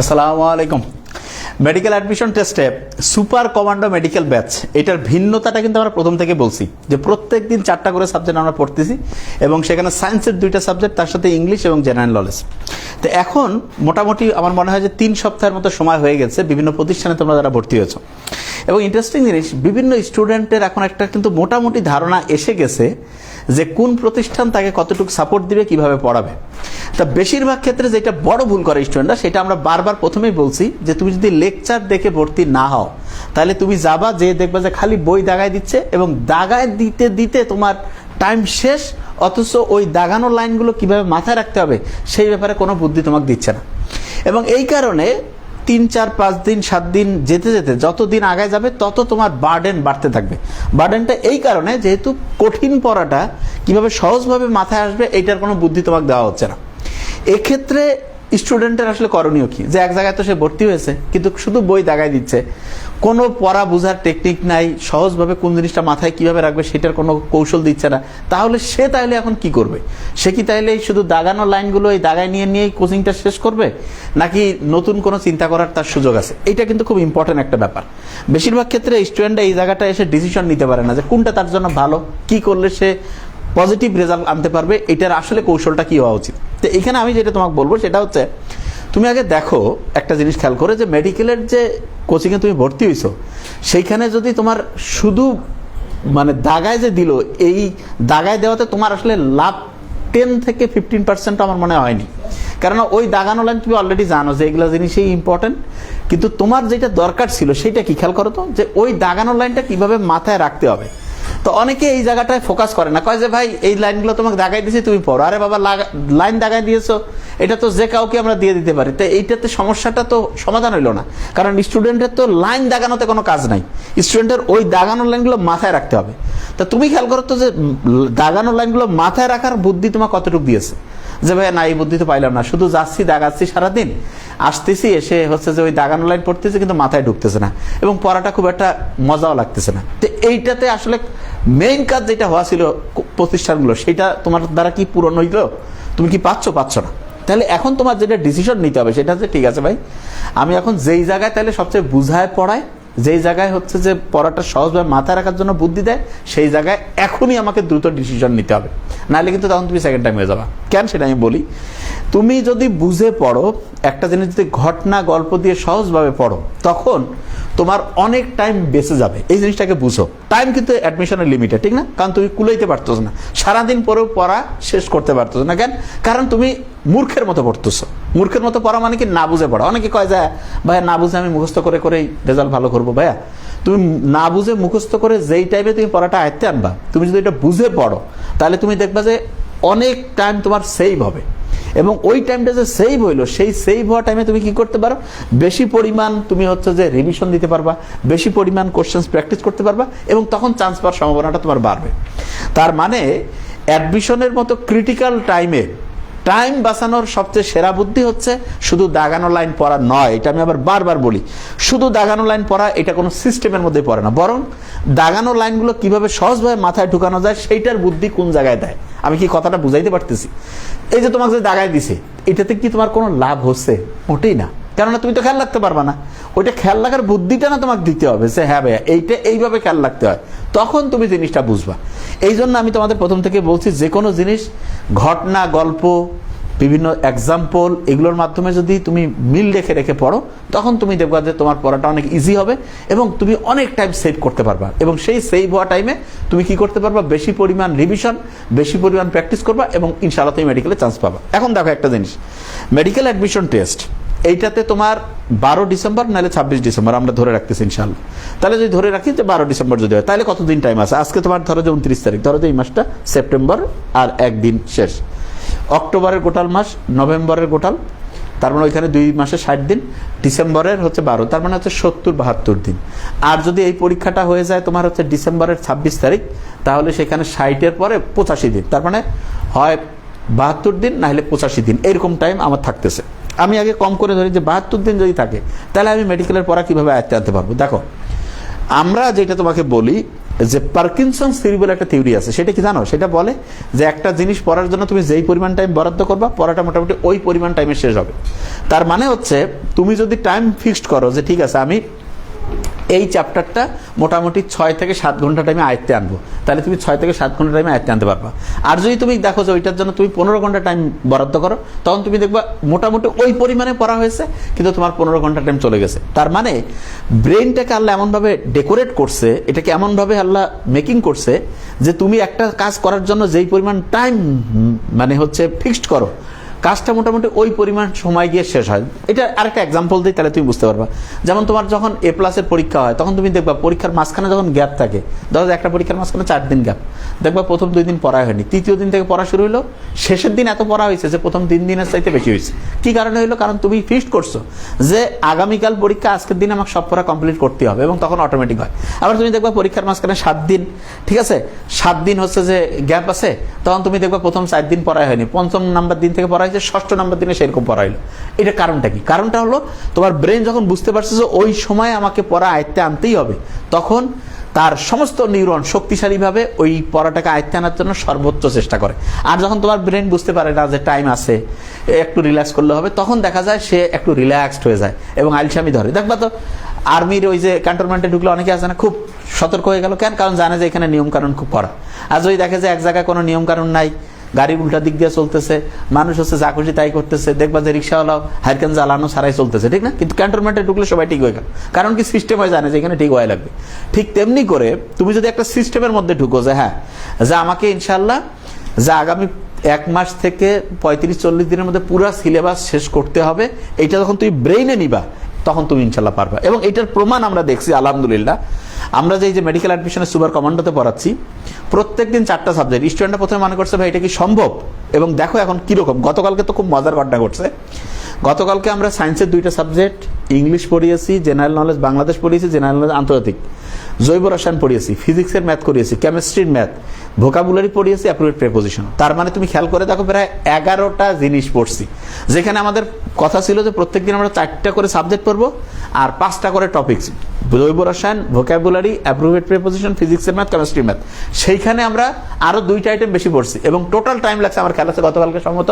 আসসালামু আলাইকুম। Medical admission টেস্টে সুপার কমান্ডো মেডিকেল ব্যাচ এটার ভিন্নতাটা কিন্তু আমরা প্রথম থেকে বলছি। যে প্রত্যেক দিন চারটা করে সাবজেক্ট আমরা পড়তেছি এবং সেখানে সায়েন্সের দুইটা সাবজেক্ট তার সাথে ইংলিশ এবং জেনারেল নলেজ তো এখন মোটামুটি আমার মনে হয় যে তিন সপ্তাহের মতো সময় হয়ে গেছে, বিভিন্ন প্রতিষ্ঠানে তোমরা যারা ভর্তি হয়েছো। এবং ইন্টারেস্টিং জিনিস বিভিন্ন স্টুডেন্টের এখন একটা কিন্তু মোটামুটি ধারণা এসে গেছে যে কোন প্রতিষ্ঠান তাকে কতটুকু সাপোর্ট দিবে, কীভাবে পড়াবে। তা বেশিরভাগ ক্ষেত্রে যেটা বড় ভুল করে স্টুডেন্টরা সেটা আমরা বারবার প্রথমেই বলছি যে তুমি যদি লেকচার দেখে ভর্তি না হও, তাহলে তুমি যাবা, যে দেখবা যে খালি বই দাগায় দিচ্ছে এবং দাগায় দিতে দিতে তোমার টাইম শেষ, অথচ ওই দাগানো লাইনগুলো কীভাবে মাথায় রাখতে হবে, সেই ব্যাপারে কোনো বুদ্ধি তোমাকে দিচ্ছে না। এবং এই কারণে তিন, চার, পাঁচ দিন, সাত দিন যেতে যেতে যত দিন আগায় যাবে, তত তোমার বার্ডেন বাড়তে থাকবে। বার্ডেনটা এই কারণে যেহেতু কঠিন পড়াটা কীভাবে সহজভাবে মাথায় আসবে এইটার কোনো বুদ্ধি তোমাকে দেওয়া হচ্ছে না। এক্ষেত্রে স্টুডেন্টের আসলে করণীয় কি? যে এক জায়গায় তো সে ভর্তি হয়েছে, কিন্তু শুধু বই দাগায় দিচ্ছে। কোনো পড়া বোঝার টেকনিক নাই, সহজভাবে কোন জিনিসটা মাথায় কীভাবে রাখবে সেটার কোনো কৌশল দিচ্ছে না। তাহলে সে তাহলে এখন কি করবে? সে কি তাহলে শুধু দাগানো লাইনগুলো এই দাগায় নিয়ে নিয়েই কোচিংটা শেষ করবে? নাকি নতুন কোনো চিন্তা করার তার সুযোগ আছে? এটা কিন্তু খুব ইম্পর্টেন্ট একটা ব্যাপার। বেশিরভাগ ক্ষেত্রে স্টুডেন্টরা এই জায়গাটা এসে ডিসিশন নিতে পারে না যে কোনটা তার জন্য ভালো, কি করলে সে পজিটিভ রেজাল্ট আনতে পারবে, এটার আসলে কৌশলটা কি হওয়া উচিত? তো এখানে আমি যেটা তোমাকে বলব সেটা হচ্ছে, তুমি আগে দেখো একটা জিনিস খেয়াল করে যে মেডিকেলের যে কোচিংয়ে তুমি ভর্তি হয়েছো সেইখানে যদি তোমার শুধু মানে দাগায় যে দিল, এই দাগায় দেওয়াতে তোমার আসলে লাভ টেন থেকে ফিফটিন পার্সেন্ট আমার মনে হয়নি। কারণ ওই দাগানো লাইন তুমি অলরেডি জানো যে এগুলো জিনিসই ইম্পর্টেন্ট কিন্তু তোমার যেটা দরকার ছিল সেটা কি? খেয়াল করো তো, যে ওই দাগানো লাইনটা কীভাবে মাথায় রাখতে হবে। তো অনেকে এই জায়গাটায় ফোকাস করে না। কয় যে ভাই এই লাইনগুলো তোমাকে দাগাই দিয়েছি তুমি পড়ো। আরে বাবা লাইন দাগাই দিয়েছ। এটা তো যে কাউকে আমরা দিয়ে দিতে পারি। তো এইটাতে সমস্যাটা তো সমাধান হইল না। কারণ স্টুডেন্টের তো লাইন দাগানোতে কোনো কাজ নাই। স্টুডেন্টের ওই দাগানোর লাইনগুলো মাথায় রাখতে হবে। তা তুমি খেয়াল করো তো যে উম, দাগানো লাইনগুলো মাথায় রাখার বুদ্ধি তোমার কতটুকু দিয়েছে? যে ভাই না এই বুদ্ধি তো পাইলাম না। শুধু যাচ্ছি দাগাচ্ছি সারাদিন। আসতেছি এসে হচ্ছে যে ওই দাগানো লাইন পড়তেছে কিন্তু মাথায় ঢুকতেছে না। এবং পড়াটা খুব একটা মজাও লাগতেছে না। তো এইটাতে আসলে মেইন কাজ যেটা হওয়া ছিল প্রতিষ্ঠানগুলো, সেটা তোমার দ্বারা কি পূরণ হইল? তুমি কি পাচ্ছ? পাচ্ছ না। তাহলে এখন তোমার যেটা ডিসিশন নিতে হবে, সেটা হচ্ছে ঠিক আছে ভাই, আমি এখন যেই জায়গায় তাহলে সবচেয়ে বুঝায় পড়ায়, যেই জায়গায় হচ্ছে যে পড়াটা সহজভাবে মাথায় রাখার জন্য বুদ্ধি দেয়, সেই জায়গায় এখনই আমাকে দ্রুত ডিসিশন নিতে হবে। নাহলে কিন্তু তখন তুমি সেকেন্ড টাইম হয়ে যাবা। কেন সেটা আমি বলি? তুমি যদি বুঝে পড়ো, একটা জিনিস যদি ঘটনা, গল্প দিয়ে সহজভাবে পড়ো, তখন তোমার অনেক টাইম বেঁচে যাবে। এই জিনিসটাকে বুঝো। টাইম কিন্তু অ্যাডমিশনের লিমিটে ঠিক না? কারণ তুমি কুলাইতে পারতেছ না। সারাদিন পরেও পড়া শেষ করতে পারতেছ না। কেন? কারণ তুমি মূর্খের মতো পড়তেছো। মূর্খের মতো পড়া মানে কি? না বুঝে পড়া। অনেকে কয় যায় ভাইয়া, না বুঝে আমি মুখস্থ করে করেই রেজাল্ট ভালো করব। ভাইয়া, তুমি না বুঝে মুখস্থ করে যেই টাইমে তুমি পড়াটা আয়ত্তে আনবা, তুমি যদি এটা বুঝে পড়ো, তাহলে তুমি দেখবা যে অনেক টাইম তোমার সেভ হবে। এবং ওই টাইমটা যে সেভ হইল, সেই সেভ হওয়া টাইমে তুমি কি করতে পারো? বেশি পরিমাণ তুমি হচ্ছে যে রিভিশন দিতে পারবা, বেশি পরিমাণ কোশ্চেন্স প্র্যাকটিস করতে পারবা এবং তখন চান্স পাওয়ার সম্ভাবনাটা তোমার বাড়বে। তার মানে অ্যাডমিশনের মতো ক্রিটিক্যাল টাইমে টাইম বাঁচানোর সবচেয়ে সেরা বুদ্ধি হচ্ছে শুধু দাগানো লাইন পড়া নয়, এটা আমি আবার বারবার বলি। শুধু দাগানো লাইন পড়া, এটা কোনো সিস্টেমের মধ্যে পড়ে না। বরং দাগানো লাইনগুলো কীভাবে সহজভাবে মাথায় ঢুকানো যায়, সেইটার বুদ্ধি কোন জায়গায় দেয়? আমি কি কথাটা বুঝাইতে পারতেছি? এই যে তোমাকে যে দাগায় দিছে, এটাতে কি তোমার কোনো লাভ হচ্ছে? মোটেই না। কেননা তুমি তো খেয়াল রাখতে পারবা না। ওইটা খেয়াল রাখার বুদ্ধিটা না তোমাকে দিতে হবে যে হ্যাঁ ভাইয়া, এইটা এইভাবে খেয়াল রাখতে হয়। তখন তুমি জিনিসটা বুঝবা। এই জন্য আমি তোমাদের প্রথম থেকে বলছি যে কোনো জিনিস, ঘটনা, গল্প, বিভিন্ন এক্সাম্পল এগুলোর মাধ্যমে যদি তুমি মিল রেখে রেখে পড়ো, তখন তুমি দেখবা যে তোমার পড়াটা অনেক ইজি হবে এবং তুমি অনেক টাইম সেভ করতে পারবা। এবং সেই সেভ হওয়া টাইমে তুমি কি করতে পারবা? বেশি পরিমাণ রিভিশন বেশি পরিমাণ প্র্যাকটিস করবা এবং ইনশাআল্লাহ তুমি মেডিকেলে চান্স পাবা। এখন দেখো একটা জিনিস। মেডিকেল অ্যাডমিশন টেস্ট এইটাতে তোমার বারো ডিসেম্বর, নাহলে ছাব্বিশ ডিসেম্বর, আমরা ধরে রাখতেছি ইনশাল্লাহ তাহলে যদি ধরে রাখি যে বারো ডিসেম্বর যদি হয়, তাহলে কতদিন টাইম আছে? আজকে তোমার ধরো যে উনত্রিশ তারিখ, ধরো যে এই মাসটা সেপ্টেম্বর আর একদিন শেষ। অক্টোবরের গোটাল মাস, নভেম্বরের গোটাল, তার মানে ওইখানে দুই মাসে ষাট দিন, ডিসেম্বরের হচ্ছে বারো, তার মানে হচ্ছে সত্তর বাহাত্তর দিন। আর যদি এই পরীক্ষাটা হয়ে যায় তোমার হচ্ছে ডিসেম্বরের ছাব্বিশ তারিখ, তাহলে সেখানে ষাটের পরে পঁচাশি দিন, তার মানে হয় বাহাত্তর দিন, নাহলে পঁচাশি দিন, এরকম টাইম আমার থাকতেছে। আমি আগে কম করে ধরি যে বাহাত্তর দিন যদি থাকে, তাহলে আমি মেডিকেলের পড়া কীভাবে আয়ত্তে আনতে পারব? দেখো, আমরা যেটা তোমাকে বলি যে পার্কিনসন থিওরি বলে একটা থিওরি আছে, সেটা কি জানো? সেটা বলে যে একটা জিনিস পড়ার জন্য তুমি যেই পরিমাণ টাইম বরাদ্দ করবা, পড়াটা মোটামুটি ওই পরিমাণ টাইমে শেষ হবে। তার মানে হচ্ছে, তুমি যদি টাইম ফিক্সড করো যে ঠিক আছে, আমি এই চ্যাপ্টারটা মোটামুটি ছয় থেকে সাত ঘণ্টা টাইমে আয়ত্তে আনব। তাহলে তুমি ছয় থেকে সাত ঘণ্টা টাইমে আয়ত্তে আনতে পারবা। আর যদি তুমি দেখো যে ওইটার জন্য তুমি পনেরো ঘণ্টা টাইম বরাদ্দ করো, তখন তুমি দেখবা মোটামুটি ওই পরিমাণে পড়া হয়েছে, কিন্তু তোমার পনেরো ঘণ্টা টাইম চলে গেছে। তার মানে ব্রেনটাকে আল্লাহ এমনভাবে ডেকোরেট করছে, এটাকে এমনভাবে আল্লাহ মেকিং করছে যে তুমি একটা কাজ করার জন্য যেই পরিমাণ টাইম মানে হচ্ছে ফিক্সড করো কাজটা মোটামুটি ওই পরিমাণ সময় গিয়ে শেষ হয়। এটা আরেকটা এক্সাম্পল দিই, তাহলে তুমি বুঝতে পারবা। যেমন তোমার যখন এ প্লাসের পরীক্ষা হয়, তখন তুমি দেখবা পরীক্ষার মাঝখানে যখন গ্যাপ থাকে, ধরো একটা পরীক্ষার মাঝখানে চার দিন গ্যাপ দেখবা প্রথম দুই দিন পড়া হয়নি। তৃতীয় দিন থেকে পড়া শুরু হলো শেষের দিন এত পড়া হয়েছে যে প্রথম তিন দিনের চাইতে বেশি হয়েছে কি কারণে হলো কারণ তুমি ফিক্সড করছ যে আগামীকাল পরীক্ষা, আজকের দিন আমাকে সব পড়া কমপ্লিট করতে হবে এবং তখন অটোমেটিক হয়। আবার তুমি দেখবা পরীক্ষার মাঝখানে সাত দিন, ঠিক আছে? সাত দিন হচ্ছে যে গ্যাপ আছে, তখন তুমি দেখবা প্রথম চার দিন পড়া হয়নি। পঞ্চম নাম্বার দিন থেকে পড়া হয়েছে ষষ্ঠ নাম্বার দিনে সেরকম পড়া হলো এটা কারণটা কি? কারণটা হলো, তোমার ব্রেন যখন বুঝতে পারছে যে ওই সময় আমাকে পড়া আয়ত্তে আনতেই হবে, তখন তার সমস্ত নিউরন শক্তিশালীভাবে ওই পড়াটাকে আয়ত্তে আনার জন্য সর্বোচ্চ চেষ্টা করে। আর যখন তোমার ব্রেন বুঝতে পারে না যে টাইম আছে, একটু রিল্যাক্স করলে হবে, তখন দেখা যায় সে একটু রিল্যাক্সড হয়ে যায় এবং আলসামি ধরে। দেখবা তো আর্মির ওই যে ক্যান্টনমেন্টে ঢুকলে অনেকে আছে না, খুব সতর্ক হয়ে গেল। কেন? কারণ জানে যে এখানে নিয়মকানুন খুব করা আর যদি দেখে যে এক জায়গায় কোনো নিয়মকানুন নাই গাড়ি উল্টা দিক দিয়ে চলতেছে, মানুষ হচ্ছে যা খুশি তাই করতেছে, দেখবা যে রিক্সাওয়ালাও হারকেন জ্বালানো ছাড়াই চলতেছে, ঠিক না? কিন্তু ক্যান্টনমেন্টে ঢুকলে সবাই ঠিক হয়ে গেল। কারণ কি সিস্টেম হয় জানে যে এখানে ঠিক হয়ে লাগবে। ঠিক তেমনি করে তুমি যদি একটা সিস্টেমের মধ্যে ঢুকো যে হ্যাঁ যে আমাকে ইনশাল্লাহ যে আগামী এক মাস থেকে পঁয়ত্রিশ চল্লিশ দিনের মধ্যে পুরো সিলেবাস শেষ করতে হবে, এটা যখন তুমি ব্রেইনে নিবা তখন তুমি ইনশাল্লাহ পারবা। এবং এটার প্রমাণ আমরা দেখছি, আলহামদুলিল্লাহ। আমরা যে যে মেডিকেল অ্যাডমিশনের সুপার কমান্ডোতে পড়াচ্ছি প্রত্যেক দিন চারটা সাবজেক্ট স্টুডেন্টরা প্রথমে মনে করছে, ভাই, এটা কি সম্ভব? এবং দেখো এখন কীরকম। গতকালকে তো খুব মজার ঘটনা ঘটছে। গতকালকে আমরা সায়েন্সের দুইটা সাবজেক্ট, ইংলিশ পড়িয়েছি জেনারেল নলেজ বাংলাদেশ পড়িয়েছি জেনারেল নলেজ আন্তর্জাতিক। জৈব রসায়ন পড়িয়েছি ফিজিক্সের ম্যাথ করিয়েছি কেমিস্ট্রির ম্যাথ ভোকাবুলারি পড়িয়েছি অ্যাপ্রোপ্রিয়েট প্রেপোজিশন তার মানে তুমি খেয়াল করে দেখো, প্রায় এগারোটা জিনিস পড়ছি। যেখানে আমাদের কথা ছিল যে প্রত্যেকদিন আমরা চারটা করে সাবজেক্ট পড়ব আর পাঁচটা করে টপিকস জৈব রসায়ন ভোকাবুলারি অ্যাপ্রোপ্রিয়েট প্রেপোজিশন ফিজিক্সের ম্যাথ কেমিস্ট্রি ম্যাথ সেইখানে আমরা আরও দুইটা আইটেম বেশি পড়ছি এবং টোটাল টাইম লাগছে, আমার খেলা আছে গতকালকে সম্ভবত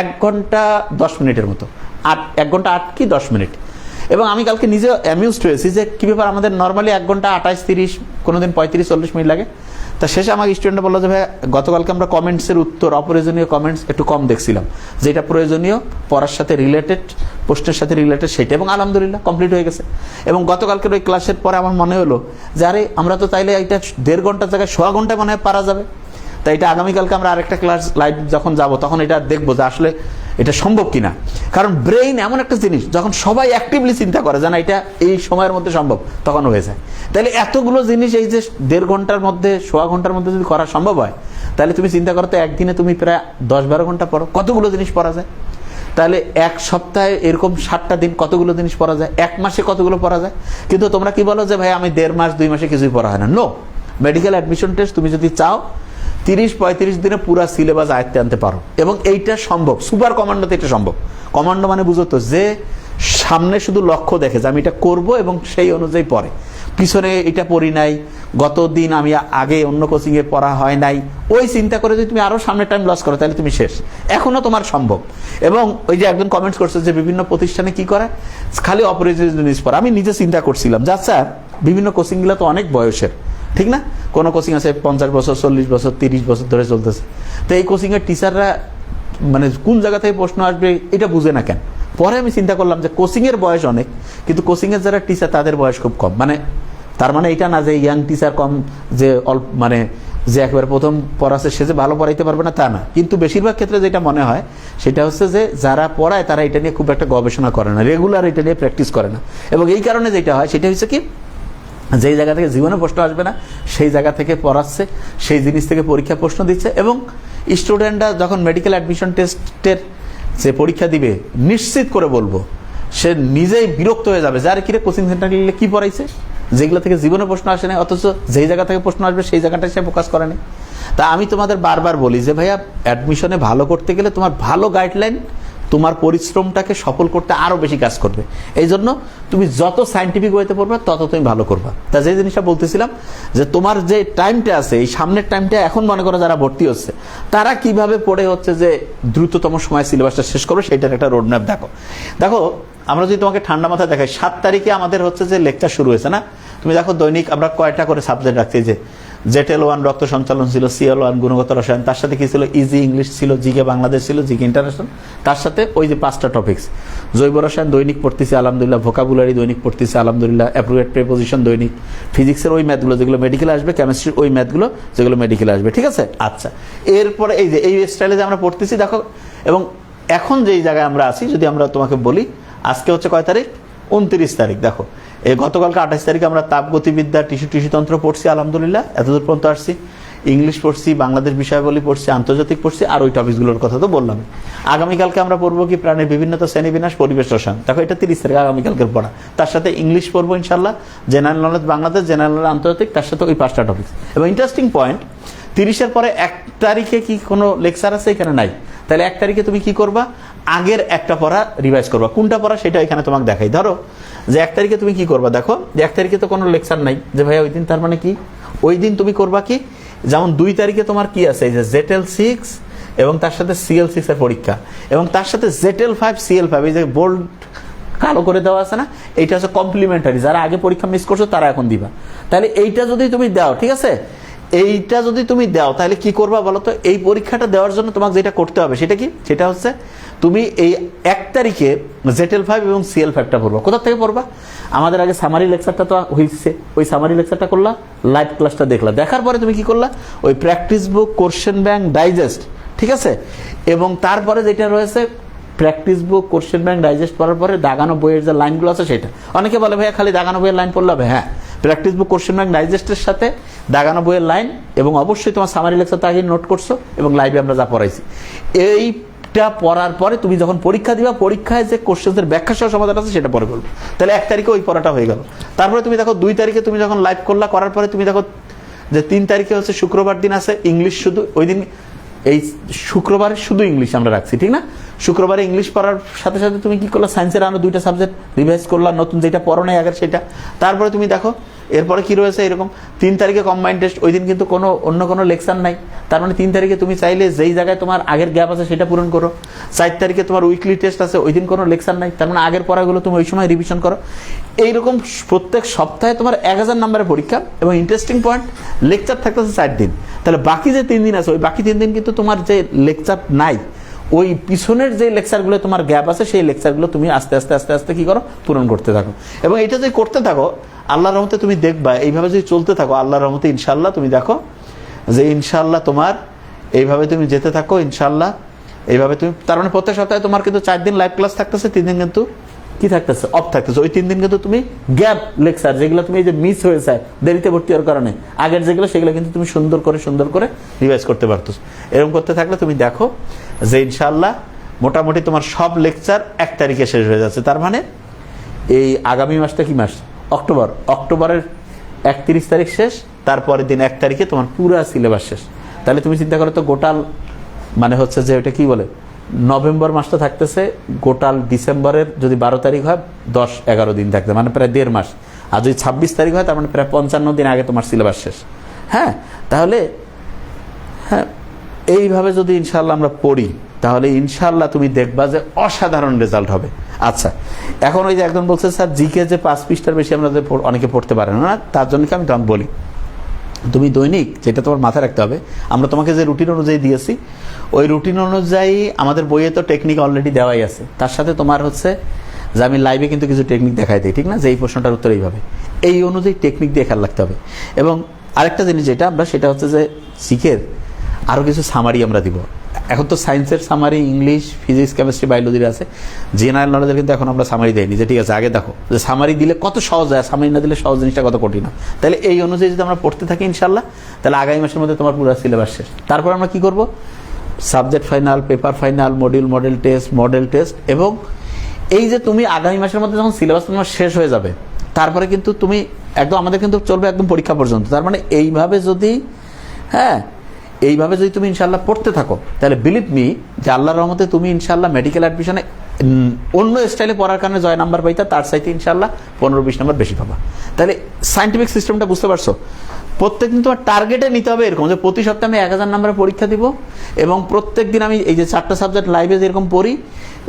এক ঘণ্টা দশ মিনিটের মতো। আট, এক ঘণ্টা আট কি দশ মিনিট? এবং আমি কালকে নিজে অ্যামিউজড হয়েছি যে কী ব্যাপার আমাদের নর্মালি এক ঘণ্টা আঠাইশ, তিরিশ কোনো দিন পঁয়ত্রিশ, চল্লিশ মিনিট লাগে। তা শেষে আমাকে স্টুডেন্টরা বলল যে, ভাই, গতকালকে আমরা কমেন্টসের উত্তর, অপ্রয়োজনীয় কমেন্টস একটু কম দেখছিলাম। যেটা প্রয়োজনীয়, পড়ার সাথে রিলেটেড প্রশ্নের সাথে রিলেটেড সেটা। এবং আলহামদুলিল্লাহ কমপ্লিট হয়ে গেছে। এবং গতকালকের ওই ক্লাসের পরে আমার মনে হলো যে, আরে, আমরা তো তাইলে এটা দেড় ঘণ্টার জায়গায় সোয়া ঘণ্টা মনে হয় পারা যাবে। তাই এটা আগামীকালকে আমরা আরেকটা ক্লাস লাইভ যখন যাব, তখন এটা দেখব যে আসলে এটা সম্ভব কিনা? কারণ ব্রেইন এমন একটা জিনিস, যখন সবাই অ্যাক্টিভলি চিন্তা করে যে না, এটা এই সময়ের মধ্যে সম্ভব তখন হয়ে যায়। তাহলে এতগুলো জিনিস এই যে দেড় ঘণ্টার মধ্যে, সোয়া ঘণ্টার মধ্যে যদি করা সম্ভব হয়, তাহলে তুমি চিন্তা করো তো, একদিনে তুমি প্রায় দশ বারো ঘণ্টা পড়ো। কতগুলো জিনিস পড়া যায়? তাহলে এক সপ্তাহে এরকম সাতটা দিন কতগুলো জিনিস পড়া যায়? এক মাসে কতগুলো পড়া যায়? কিন্তু তোমরা কি বলো যে, ভাই, আমি দেড় মাস, দুই মাসে কিছুই পড়া হয় না নো মেডিকেল অ্যাডমিশন টেস্ট তুমি যদি চাও তিরিশ পঁয়ত্রিশ দিনে পুরা সিলেবাস আয়ত্তে আনতে পারো। এবং এইটা সম্ভব। সুপার কমান্ডোতে এটা সম্ভব। কমান্ডো মানে বুঝো তো যে সামনে শুধু লক্ষ্য দেখে যে আমি এটা করব এবং সেই অনুযায়ী পড়ে। পিছনে এটা পড়ি নাই, গত দিন আমি আগে অন্য কোচিংয়ে পড়া হয় নাই। ওই চিন্তা করে যদি তুমি আরও সামনে টাইম লস করো, তাহলে তুমি শেষ। এখনও তোমার সম্ভব। এবং ওই যে একজন কমেন্টস করছে যে বিভিন্ন প্রতিষ্ঠানে কি করে? খালি অপরিচিত জিনিস পড়া। আমি নিজে চিন্তা করছিলাম, যা স্যার বিভিন্ন কোচিংগুলো তো অনেক বয়সের। ঠিক না? কোনো কোচিং আছে পঞ্চাশ বছর, চল্লিশ বছর, তিরিশ বছর ধরে চলতেছে। তো এই কোচিংয়ের টিচাররা মানে কোন জায়গা থেকে প্রশ্ন আসবে এটা বুঝে না কেন? পরে আমি চিন্তা করলাম যে কোচিংয়ের বয়স অনেক, কিন্তু কোচিংয়ের যারা টিচার তাদের বয়স খুব কম। মানে তার মানে এটা না যে ইয়াং টিচার কম, যে অল্প মানে যে একবার প্রথম পড়াচ্ছে, সে যে ভালো পড়াইতে পারবে না, তা না। কিন্তু বেশিরভাগ ক্ষেত্রে যেটা মনে হয়, সেটা হচ্ছে যে যারা পড়ায় তারা এটা নিয়ে খুব একটা গবেষণা করে না রেগুলার এটা নিয়ে প্র্যাকটিস করে না। এবং এই কারণে যেটা হয়, সেটা হচ্ছে কি যেই জায়গা থেকে জীবনে প্রশ্ন আসবে না, সেই জায়গা থেকে পড়াচ্ছে, সেই জিনিস থেকে পরীক্ষা প্রশ্ন দিচ্ছে এবং স্টুডেন্টরা যখন মেডিকেল অ্যাডমিশন টেস্টের যে পরীক্ষা দিবে, নিশ্চিত করে বলব, সে নিজেই বিরক্ত হয়ে যাবে যার কিরে কোচিং সেন্টার গেলে কী পড়াইছে? যেগুলো থেকে জীবনে প্রশ্ন আসে না অথচ যেই জায়গা থেকে প্রশ্ন আসবে, সেই জায়গাটায় সে ফোকাস করে তা আমি তোমাদের বারবার বলি যে, ভাইয়া অ্যাডমিশনে ভালো করতে গেলে তোমার ভালো গাইডলাইন তোমার পরিশ্রমটাকে সফল করতে আরও বেশি কাজ করবে। এই জন্য তুমি যত সাইন্টিফিক ওয়েতে পড়বে, তত তুমি ভালো করবা। তা যে জিনিসটা বলতেছিলাম, যে তোমার যে টাইমটা আছে, এই সামনের টাইমটা এখন মনে করো যারা ভর্তি হচ্ছে, তারা কীভাবে পড়ে হচ্ছে যে দ্রুততম সময় সিলেবাসটা শেষ করবে সেটার একটা রোড ম্যাপ দেখো। দেখো, আমরা যদি তোমাকে ঠান্ডা মাথায় দেখাই, সাত তারিখে আমাদের হচ্ছে যে লেকচার শুরু হয়েছে না? তুমি দেখো দৈনিক আমরা কয়টা করে সাবজেক্ট রাখছি যে জেটেল ওয়ান রক্ত সঞ্চালন ছিল সিএল ওয়ান গুণগত রসায়ন। তার সাথে কি ছিল? ইজি ইংলিশ ছিল, জিকে বাংলাদেশ ছিল, জিকে ইন্টারন্যাশনাল তার সাথে ওই যে পাঁচটা টপিক্স জৈব রসায়ন, দৈনিক পড়তেছি, আলহামদুলিল্লাহ। ভোকাবুলারি দৈনিক পড়তেছি, আলহামদুলিল্লাহ। অ্যাপ্রোপ্রিয়েট প্রেপোজিশন দৈনিক। ফিজিক্সের ওই ম্যাথগুলো যেগুলো মেডিকেল আসবে কেমিস্ট্রির ওই ম্যাথগুলো যেগুলো মেডিকেল আসবে, ঠিক আছে? আচ্ছা। এরপরে এই যে, এই স্টাইলে যে আমরা পড়তেছি, দেখো, এবং এখন যেই জায়গায় আমরা আছি, যদি আমরা তোমাকে বলি, আজকে হচ্ছে কয় তারিখ? উনত্রিশ তারিখ, দেখো। এই গতকালকে আঠাশ তারিখে আমরা তাপ তাপগতিবিদ্যা টিস্যু টিস্যুতন্ত্র পড়ছি, আলহামদুলিল্লাহ, এতদূর পর্যন্ত আসছি। ইংলিশ পড়ছি, বাংলাদেশ বিষয়াবলী পড়ছি, আন্তর্জাতিক পড়ছি, আর ওই টপিকগুলোর কথা তো বললাম। আগামীকালকে আমরা পড়ব কি প্রাণের বিভিন্নতা শ্রেণি বিনাশ পরিবেশ রসায়ন। দেখো, এটা তিরিশ তারিখ, আগামীকালকের পড়া। তার সাথে ইংলিশ পড়ব ইনশাল্লাহ general knowledge Bangladesh, general knowledge আন্তর্জাতিক, তার সাথে ওই পাঁচটা টপিক এবং ইন্টারেস্টিং পয়েন্ট তিরিশের পরে এক তারিখে কি কোনো লেকচার আছে এখানে? নাই। তাহলে এক তারিখে তুমি কি করবা? আগের একটা পড়া রিভাইজ করবা। কোনটা পড়া সেটা এখানে তোমাকে দেখাই। ধরো যে এক তারিখে তুমি কি করবা? দেখো, যে এক তারিখে তো কোনো লেকচার নাই। যে ভাইয়া, ওই দিন তার মানে কি? ওই দিন তুমি করবা কি? যেমন দুই তারিখে তোমার কি আছে? যে জেটেল সিক্স এবং তার সাথে সিএল সিক্স এর পরীক্ষা এবং তার সাথে জেটেল ফাইভ সিএল ফাইভ এই যে বোল্ড কালো করে দেওয়া আছে না? এইটা হচ্ছে কমপ্লিমেন্টারি যারা আগে পরীক্ষা মিস করছ, তারা এখন দিবা। তাহলে এইটা যদি তুমি দাও, ঠিক আছে? এইটা যদি তুমি দাও, তাহলে কি করবা বলো তো? এই পরীক্ষাটা দেওয়ার জন্য তোমাকে যেটা করতে হবে, সেটা কি? সেটা হচ্ছে তুমি এই এক তারিখে জেটেল ফাইভ এবং সিএল ফাইভটা পড়বা। কোথা থেকে পড়বা? আমাদের আগে সামারি লেকচারটা তো হয়েছে ওই সামারি লেকচারটা করলা লাইভ ক্লাসটা দেখলা। দেখার পরে তুমি কি করলা? ওই practice book question bank digest ঠিক আছে? এবং তারপরে যেটা রয়েছে practice book question bank digest করার পরে দাগানো বইয়ের যে লাইনগুলো আছে সেটা। অনেকে বলে, ভাইয়া, খালি দাগানো বইয়ের লাইন পড়লে হ্যাঁ। প্র্যাকটিস বুক কোশ্চেন ব্যাংক ডাইজেস্টের সাথে দাগানো বইয়ের লাইন এবং অবশ্যই তোমার সামারি লেকচার তো আগে নোট করছ এবং লাইভে আমরা যা পড়াইছি। এইটা পড়ার পরে তুমি যখন পরীক্ষা দিবা, পরীক্ষায় যে কোশ্চেনের ব্যাখ্যা সহ সমাধান আছে সেটা পরে বলব। তাহলে এক তারিখে ওই পড়াটা হয়ে গেল। তারপরে তুমি দেখো দুই তারিখে তুমি যখন লাইভ করলা, করার পরে তুমি দেখো যে তিন তারিখে হচ্ছে শুক্রবার দিন আছে ইংলিশ শুধু ওই দিন এই শুক্রবারে শুধু ইংলিশ আমরা রাখছি, ঠিক না? শুক্রবারে ইংলিশ পড়ার সাথে সাথে তুমি কি করলা? সায়েন্সের আরও দুইটা সাবজেক্ট রিভাইজ করলা, নতুন যেটা পড়ো নাই আগের সেটা। তারপরে তুমি দেখো এরপরে কি রয়েছে এরকম? তিন তারিখে কম্বাইন্ড টেস্ট ওই দিন কিন্তু কোনো, অন্য কোনো লেকচার নাই। তার মানে তিন তারিখে তুমি চাইলে যেই জায়গায় তোমার আগের গ্যাপ আছে সেটা পূরণ করো। চার তারিখে তোমার উইকলি টেস্ট আছে, ওই দিন কোনো লেকচার নাই। তার মানে আগের পড়াগুলো তুমি ওই সময় রিভিশন করো। এইরকম প্রত্যেক সপ্তাহে তোমার এক হাজার নাম্বারের পরীক্ষা এবং ইন্টারেস্টিং পয়েন্ট লেকচার থাকতেছে চার দিন। তাহলে বাকি যে তিন দিন আছে, ওই বাকি তিন দিন কিন্তু তোমার যে লেকচার নাই ওই পিছনের যে লেকচারগুলো তোমার গ্যাপ আছে, সেই লেকচারগুলো তুমি আস্তে আস্তে আস্তে আস্তে কি করো? পূরণ করতে থাকো। এবং এটা যদি করতে থাকো, আল্লাহর রহমতে তুমি দেখবা, এইভাবে যদি চলতে থাকো, আল্লাহর রহমতে ইনশাল্লাহ তুমি দেখো যে ইনশাল্লাহ তোমার এইভাবে তুমি যেতে থাকো ইনশাল্লাহ এইভাবে তুমি তার মানে প্রত্যেক সপ্তাহে তোমার কিন্তু চার দিন লাইভ ক্লাস থাকতেছে, তিন দিন কিন্তু কি থাকতেছে? অফ থাকতেছে। ওই তিন দিন কিন্তু তুমি গ্যাপ লেকচার যেগুলো তুমি এই যে মিস হয়েছে, দেরিতে ভর্তি হওয়ার কারণে, আগের যেগুলো, সেগুলো কিন্তু তুমি সুন্দর করে সুন্দর করে রিভাইজ করতে পারতো এরকম করতে থাকলে তুমি দেখো যে ইনশাল্লাহ মোটামুটি তোমার সব লেকচার এক তারিখে শেষ হয়ে যাচ্ছে। তার মানে এই আগামী মাসটা কি মাস? অক্টোবর। অক্টোবরের একত্রিশ তারিখ শেষ, তারপরের দিন এক তারিখে তোমার পুরো সিলেবাস শেষ। তাহলে তুমি চিন্তা করো তো, গোটাল মানে হচ্ছে যে ওটা কি বলে? নভেম্বর মাসটা থাকতেছে, গোটাল ডিসেম্বরের যদি বারো তারিখ হয়, দশ, এগারো দিন থাকতে মানে প্রায় দেড় মাস। আর যদি ছাব্বিশ তারিখ হয়, তার মানে প্রায় পঞ্চান্ন দিন আগে তোমার সিলেবাস শেষ। হ্যাঁ তাহলে হ্যাঁ এইভাবে যদি ইনশাল্লাহ আমরা পড়ি, তাহলে ইনশাল্লাহ তুমি দেখবা যে অসাধারণ রেজাল্ট হবে। আচ্ছা এখন ওই যে একজন বলছে, স্যার, জিকে যে পাঁচ পৃষ্ঠার বেশি আমরা অনেকে পড়তে পারে না। তার জন্য আমি তোমাকে বলি, তুমি দৈনিক যেটা তোমার মাথায় রাখতে হবে, আমরা তোমাকে যে রুটিন অনুযায়ী দিয়েছি, ওই রুটিন অনুযায়ী আমাদের বইয়ে তো টেকনিক অলরেডি দেওয়াই আছে। তার সাথে তোমার হচ্ছে যে আমি লাইভে কিন্তু কিছু টেকনিক দেখাই দিই, ঠিক না? যে এই প্রশ্নটার উত্তর এইভাবে। এই অনুযায়ী টেকনিক দিয়ে খেয়াল রাখতে হবে। এবং আরেকটা জিনিস যেটা আমরা, সেটা হচ্ছে যে শিখের আরও কিছু সামারি আমরা দিব। এখন তো সায়েন্সের সামারি ইংলিশ ফিজিক্স কেমিস্ট্রি বায়োলজির আছে। জেনারেল নলেজের কিন্তু এখন আমরা সামারি দেয়নি যে ঠিক আছে, আগে দেখো, যে সামারি দিলে কত সহজ হয় সামারি না দিলে সহজ জিনিসটা কত কঠিন হয়। তাহলে এই অনুযায়ী যদি আমরা পড়তে থাকি ইনশাল্লাহ তাহলে আগামী মাসের মধ্যে তোমার পুরো সিলেবাস শেষ। তারপর আমরা কি করব? Subject final paper final module model test model test এবং এই যে তুমি আগামী মাসের মধ্যে যখন সিলেবাস তোমার শেষ হয়ে যাবে, তারপরে কিন্তু তুমি একদম, আমাদের কিন্তু চলবে একদম পরীক্ষা পর্যন্ত। তার মানে এইভাবে যদি হ্যাঁ এইভাবে যদি তুমি ইনশাল্লাহ পড়তে থাকো, তাহলে বিলিভ মি যে আল্লাহর রহমতে তুমি ইনশাল্লাহ মেডিকেল অ্যাডমিশনে অন্য স্টাইলে পড়ার কারণে জয় নাম্বার পাইতা, তার সাইতে ইনশাল্লাহ পনেরো বিশ নাম্বার বেশি পাবা। তাহলে সাইন্টিফিক সিস্টেমটা বুঝতে পারছ? প্রত্যেকদিন তোমার টার্গেটে নিতে হবে এরকম, যে প্রতি সপ্তাহে আমি এক হাজার নাম্বারের পরীক্ষা দিব, এবং প্রত্যেক দিন আমি এই যে চারটা সাবজেক্ট লাইভে যেরকম পড়ি,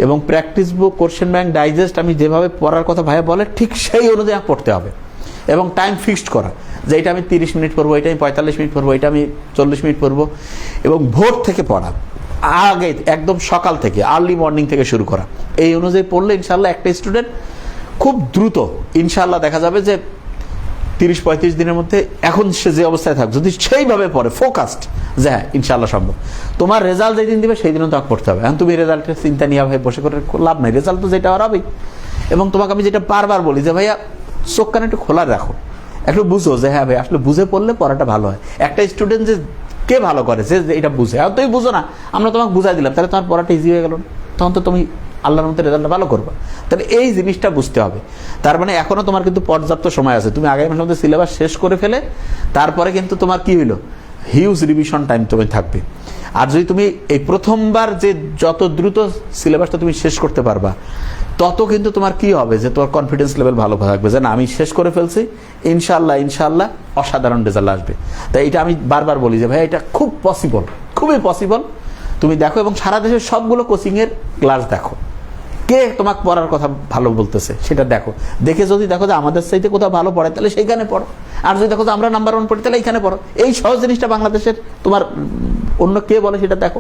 এবং practice book question bank digest আমি যেভাবে পড়ার কথা ভাইয়া বলে, ঠিক সেই অনুযায়ী পড়তে হবে। এবং টাইম ফিক্সড করা। যে এটা আমি তিরিশ মিনিট পড়ব এটা আমি পঁয়তাল্লিশ মিনিট পড়ব এটা আমি চল্লিশ মিনিট পড়ব। এবং ভোর থেকে পড়া, আগে একদম সকাল থেকে আর্লি মর্নিং থেকে শুরু করা। এই অনুযায়ী পড়লে ইনশাল্লাহ একটা স্টুডেন্ট খুব দ্রুত ইনশাল্লাহ দেখা যাবে যে তিরিশ, পঁয়ত্রিশ দিনের মধ্যে এখন সে যে অবস্থায় থাক, যদি সেইভাবে পড়ে ফোকাসড যে হ্যাঁ ইনশাল্লাহ সম্ভব। তোমার রেজাল্ট যেদিন দিবে সেই দিনও তোমাকে পড়তে হবে। এখন তুমি রেজাল্টের চিন্তা নিয়ে ভাই বসে করে লাভ নাই। রেজাল্ট তো যেটা আর হবেই। এবং তোমাকে আমি যেটা বারবার বলি যে ভাইয়া চোখ কানে একটু খোলা রাখো। একটু বুঝো যে হ্যাঁ ভাই, আসলে বুঝে পড়লে পড়াটা ভালো হয়। একটা স্টুডেন্ট যে কে ভালো করে, যে এটা বুঝে। আর তুমি বুঝো না, আমরা তোমাকে বুঝাই দিলাম, তাহলে তোমার পড়াটা ইজি হয়ে গেল তখন তো তুমি আল্লাহর মধ্যে রেজাল্টটা ভালো করবা। তাহলে এই জিনিসটা বুঝতে হবে। তার মানে এখনও তোমার কিন্তু পর্যাপ্ত সময় আছে। তুমি আগামী মাসের মধ্যে সিলেবাস শেষ করে ফেলে, তারপরে কিন্তু তোমার কি হইল? হিউজ রিভিশন টাইম তুমি থাকবে। আর যদি তুমি এই প্রথমবার যে যত দ্রুত সিলেবাসটা তুমি শেষ করতে পারবা তত কিন্তু তোমার কি হবে যে তোমার কনফিডেন্স লেভেল ভালো থাকবে। যে না, আমি শেষ করে ফেলছি ইনশাল্লাহ ইনশাল্লাহ অসাধারণ রেজাল্ট আসবে। তাই এটা আমি বারবার বলি যে, ভাই, এটা খুব পসিবল খুবই পসিবল তুমি দেখো এবং সারা দেশের সবগুলো কোচিংয়ের ক্লাস দেখো। কে তোমাকে পড়ার কথা ভালো বলতেছে, সেটা দেখো। দেখে যদি দেখো যে আমাদের চাইতে কোথাও ভালো পড়ে, তাহলে সেইখানে পড়ো। আর যদি দেখো যে আমরা নাম্বার ওয়ান পড়ি, তাহলে এইখানে পড়ো। এই সহজ জিনিসটা বাংলাদেশের তোমার, অন্য কে বলে সেটা দেখো।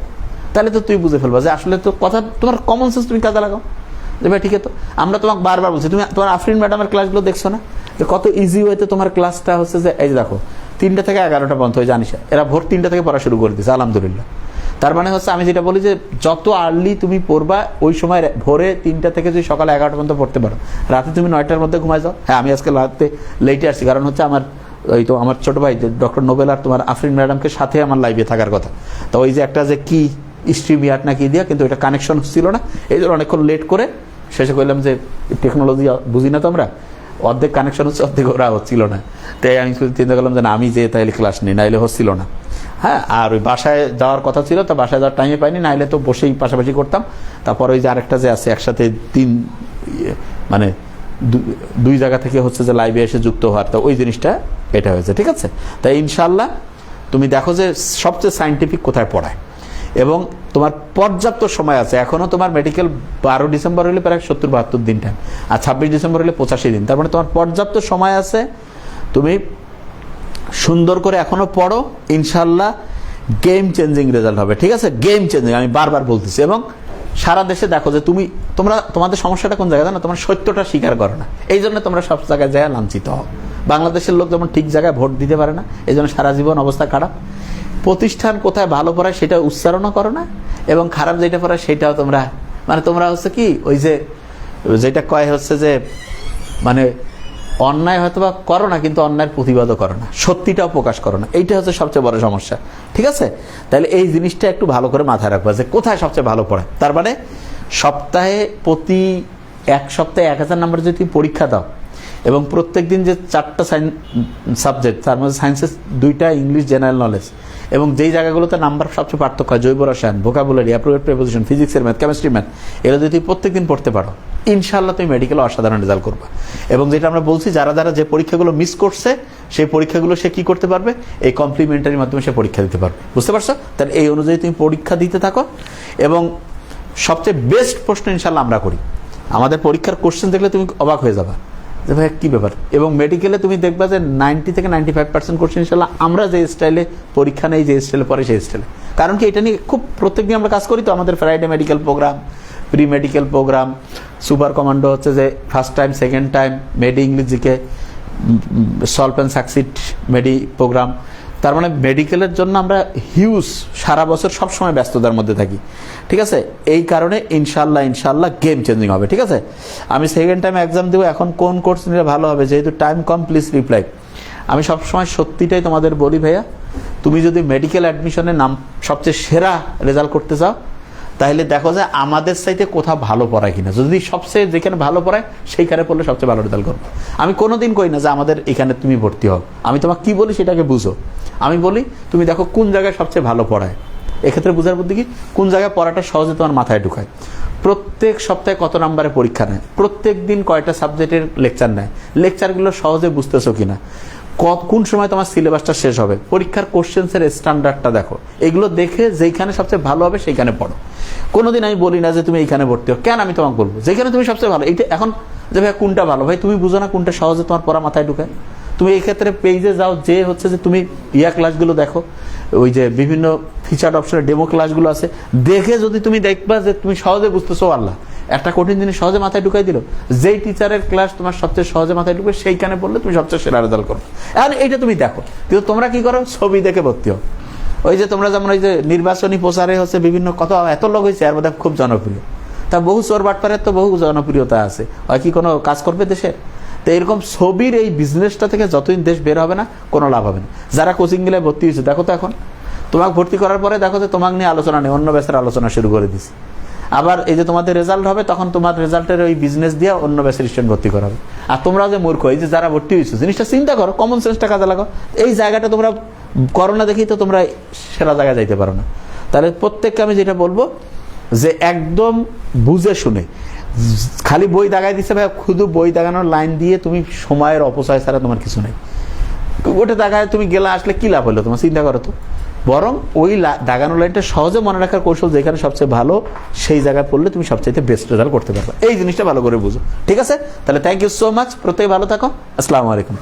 তাহলে তো তুই বুঝে ফেলবা যে আসলে তো কথা, তোমার কমন সেন্স তুমি কাজে লাগাও। যে ভাই ঠিক তো। আমরা তোমাকে বারবার বলছি, তুমি তোমার আফরিন ম্যাডামের ক্লাসগুলো দেখছ না? যে কত ইজি ওয়েতে তোমার ক্লাসটা হচ্ছে যে, এই দেখো, তিনটা থেকে এগারোটা পর্যন্ত হয়ে জানিস। এরা ভোর তিনটা থেকে পড়া শুরু করে দিচ্ছে আলহামদুলিল্লাহ। তার মানে হচ্ছে, আমি যেটা বলি যে, যত আর্লি তুমি পড়বা, ওই সময় ভোরে তিনটা থেকে যদি সকালে এগারোটা পর্যন্ত পড়তে পারো। রাতে তুমি নয়টার মধ্যে ঘুমায় যাও। হ্যাঁ আমি আজকে রাতে লেটে আসছি, কারণ হচ্ছে আমার, ওই তো আমার ছোট ভাই ডক্টর নোবেল আর তোমার আফরিন ম্যাডামকে সাথে আমার লাইভে থাকার কথা। তো ওই যে একটা যে কি স্ট্রিম ইয়ার না কি দিয়া কিন্তু এটা কানেকশন ছিল না। এই জন্য অনেকক্ষণ লেট করে শেষে কইলাম যে টেকনোলজি বুঝি না তো আমরা অর্ধেক কানেকশন হচ্ছে অর্ধেক ওরা হচ্ছিল না। তাই আমি চিন্তা করলাম যে না আমি যে তাইলে ক্লাস নিই নাইলে হচ্ছিল না। হ্যাঁ আর ওই বাসায় যাওয়ার কথা ছিল তো বাসায় যাওয়ার টাইমে পাইনি নাইলে তো বসেই পাশাপাশি করতাম। তারপর ওই যে আরেকটা যে আছে একসাথে তিন ইয়ে, মানে দুই জায়গা থেকে হচ্ছে যে লাইভে এসে যুক্ত হওয়ার তো ওই জিনিসটা এটা হয়েছে ঠিক আছে? তাই ইনশাল্লাহ তুমি দেখো যে সবচেয়ে সাইন্টিফিক কোথায় পড়ায়? এবং তোমার পর্যাপ্ত সময় আছে। এখনও তোমার মেডিকেল বারো ডিসেম্বর হলে প্রায় সত্তর বাহাত্তর দিন টাইম আর ছাব্বিশ ডিসেম্বর হলে পঁচাশি দিন। তার মানে তোমার পর্যাপ্ত সময় আছে। তুমি সুন্দর করে এখনও পড়ো। ইনশাল্লাহ গেম চেঞ্জিং রেজাল্ট হবে। ঠিক আছে? গেম চেঞ্জিং আমি বারবার বলতেছি। এবং সারা দেশে দেখো যে তুমি, তোমরা, তোমাদের সমস্যাটা কোন জায়গায় না তোমার সত্যটা স্বীকার করো না। এই জন্য তোমরা সব জায়গায় যায় লাঞ্ছিত হও। বাংলাদেশের লোক যেমন ঠিক জায়গায় ভোট দিতে পারে না, এই জন্য সারা জীবন অবস্থা খারাপ। প্রতিষ্ঠান কোথায় ভালো পড়ায় সেটা উচ্চারণও করো না, এবং খারাপ যেটা পড়ায় সেটাও তোমরা মানে তোমরা হচ্ছে কি, ওই যে, যেটা কয় হচ্ছে যে মানে অন্যায় হয়তো বা করো না, কিন্তু অন্যায়ের প্রতিবাদও করো না, সত্যিটাও প্রকাশ করো না, এইটা হচ্ছে সবচেয়ে বড় সমস্যা, ঠিক আছে? তাহলে এই জিনিসটা একটু ভালো করে মাথায় রাখবা যে কোথায় সবচেয়ে ভালো পড়ায়, তার মানে সপ্তাহে প্রতি এক সপ্তাহে এক হাজার নাম্বার যদি পরীক্ষা দাও, এবং প্রত্যেক দিন যে চারটা সাবজেক্ট তার মধ্যে সায়েন্সের দুইটা ইংলিশ জেনারেল নলেজ এবং যেই জায়গাগুলোতে নাম্বার সবচেয়ে পার্থক্য হয়, জৈব রসায়ন ভোকাবুলারি অ্যাপ্রোভেট প্রেপোজিশন ফিজিক্সের ম্যাথ কেমিস্ট্রি ম্যাথ এগুলো যদি প্রত্যেক দিন পড়তে পারো ইনশাল্লাহ তুমি মেডিকেলে অসাধারণ রেজাল্ট করবা। এবং যেটা আমরা বলছি, যারা যারা যে পরীক্ষাগুলো মিস করছে, সেই পরীক্ষাগুলো সে কি করতে পারবে? এই কমপ্লিমেন্টারির মাধ্যমে সে পরীক্ষা দিতে পারবে। বুঝতে পারছ? তাহলে এই অনুযায়ী তুমি পরীক্ষা দিতে থাকো। এবং সবচেয়ে বেস্ট প্রশ্ন ইনশাল্লাহ আমরা করি। আমাদের পরীক্ষার কোশ্চেন দেখলে তুমি অবাক হয়ে যাবা। যে ভাই কী ব্যাপার? এবং মেডিকেলে তুমি দেখবা যে নাইনটি থেকে নাইনটি ফাইভ পার্সেন্ট কোশ্চেন ইনশাল্লাহ, আমরা যে স্টাইলে পরীক্ষা নেই, যে স্টাইলে পড়ে সেই স্টাইলে কারণ কি, এটা নিয়ে খুব প্রত্যেক দিন আমরা কাজ করি তো, আমাদের Friday medical programme pre medical programme super commando হচ্ছে যে first time second time medi English GK solve and succeed medi programme তার মানে মেডিকেলের জন্য আমরা হিউজ সারা বছর সবসময় ব্যস্ততার মধ্যে থাকি। ঠিক আছে? এই কারণে ইনশাল্লাহ ইনশাল্লাহ গেম চেঞ্জিং হবে, ঠিক আছে? আমি সেকেন্ড টাইম এক্সাম দেবো, এখন কোন কোর্স নিলে ভালো হবে? যেহেতু টাইম কম প্লিজ রিপ্লাই আমি সবসময় সত্যিটাই তোমাদের বলি ভাইয়া, তুমি যদি মেডিকেল অ্যাডমিশনে নাম সবচেয়ে সেরা রেজাল্ট করতে চাও তাহলে দেখো যে আমাদের চাইতে কোথাও ভালো পড়ায় কিনা। যদি সবচেয়ে যেখানে ভালো পড়ায়, সেইখানে পড়লে সবচেয়ে ভালো রেজাল্ট করব। আমি কোনোদিন কই না যে আমাদের এখানে তুমি ভর্তি হও। আমি তোমাকে কি বলি সেটাকে বুঝো। আমি বলি, তুমি দেখো কোন জায়গায় সবচেয়ে ভালো পড়ায়। এক্ষেত্রে বোঝার বুদ্ধি কি? কোন জায়গায় পড়াটা সহজে তোমার মাথায় ঢুকায়। প্রত্যেক সপ্তাহে কত নাম্বারে পরীক্ষা নেয়? প্রত্যেক দিন কয়টা সাবজেক্টের লেকচার নেয়? লেকচারগুলো সহজে বুঝতেছো কিনা? কত, কোন সময় তোমার সিলেবাসটা শেষ হবে? পরীক্ষার কোশ্চেন্সের স্ট্যান্ডার্ডটা দেখো। এগুলো দেখে যেখানে সবচেয়ে ভালো হবে সেইখানে পড়ো। কোনোদিন আমি বলি না যে তুমি এইখানে ভর্তি হো কেন আমি তোমাকে বলব? যেখানে তুমি সবচেয়ে ভালো, এইটা এখন যে ভাই কোনটা ভালো? ভাই, তুমি বুঝো না কোনটা সহজে তোমার পড়া মাথায় ঢুকায় তুমি এই ক্ষেত্রে পেজে যাও, যে হচ্ছে যে তুমি ইয়া ক্লাসগুলো দেখো। ওই যে বিভিন্ন ফিচার অপশনের ডেমো ক্লাসগুলো আছে, দেখে যদি তুমি দেখবা যে তুমি সহজে বুঝতেছো, আল্লাহ, একটা কঠিন জিনিস সহজে মাথায় ঢুকাই দিল, যেই টিচারের ক্লাস তোমার সবচেয়ে সহজে মাথায় ঢুকবে, সেইখানে পড়লে তুমি সবচেয়ে সেরা রেজাল্ট করো এখন এইটা তুমি দেখো, কিন্তু তোমরা কি করো? ছবি দেখে ভর্তি হও। ওই যে তোমরা যেমন ওই যে নির্বাচনী প্রচারে হচ্ছে বিভিন্ন কথা, এত লোক হয়েছে, এর মধ্যে খুব জনপ্রিয়। তা বহু চোর বাটপারের তো বহু জনপ্রিয়তা আছে। হয় কি কোনো কাজ করবে দেশে? তো এরকম ছবির এই বিজনেসটা থেকে যতদিন দেশ বের হবে না, কোনো লাভ হবে না। যারা কোচিং গেলে ভর্তি হয়েছে, দেখো তো এখন। তোমাকে ভর্তি করার পরে দেখো যে তোমাকে নিয়ে আলোচনা নেই, অন্য ব্যাচের আলোচনা শুরু করে দিছি আবার এই যে তোমাদের রেজাল্ট হবে, তখন তোমার রেজাল্টের ওই বিজনেস দিয়ে অন্য ব্যাচের স্টুডেন্ট ভর্তি করাবে। আর তোমরা যে মূর্খ, এই যে যারা ভর্তি হয়েছো, জিনিসটা চিন্তা করো কমন সেন্সটা কাজে লাগো এই জায়গাটা তোমরা করোনা দেখেই তো তোমরা সেরা জায়গায় যাইতে পারো না। তাহলে প্রত্যেককে আমি যেটা বলব, যে একদম বুঝে শুনে খালি বই দাগাই দিচ্ছে ভাই, শুধু বই দাগানোর লাইন দিয়ে তুমি সময়ের অপচয় ছাড়া তোমার কিছু নেই। ওটা দাগায় তুমি গেলা, আসলে কি লাভ হলো তোমার? চিন্তা করো তো। বরং ওই দাগানো লাইনটা সহজে মনে রাখার কৌশল যেখানে সবচেয়ে ভালো, সেই জায়গায় পড়লে তুমি সবচেয়ে বেস্ট রেজাল্ট করতে পারবে। এই জিনিসটা ভালো করে বুঝো। ঠিক আছে? তাহলে থ্যাংক ইউ সো মাচ প্রত্যেক ভালো থাকো। আসসালামু আলাইকুম।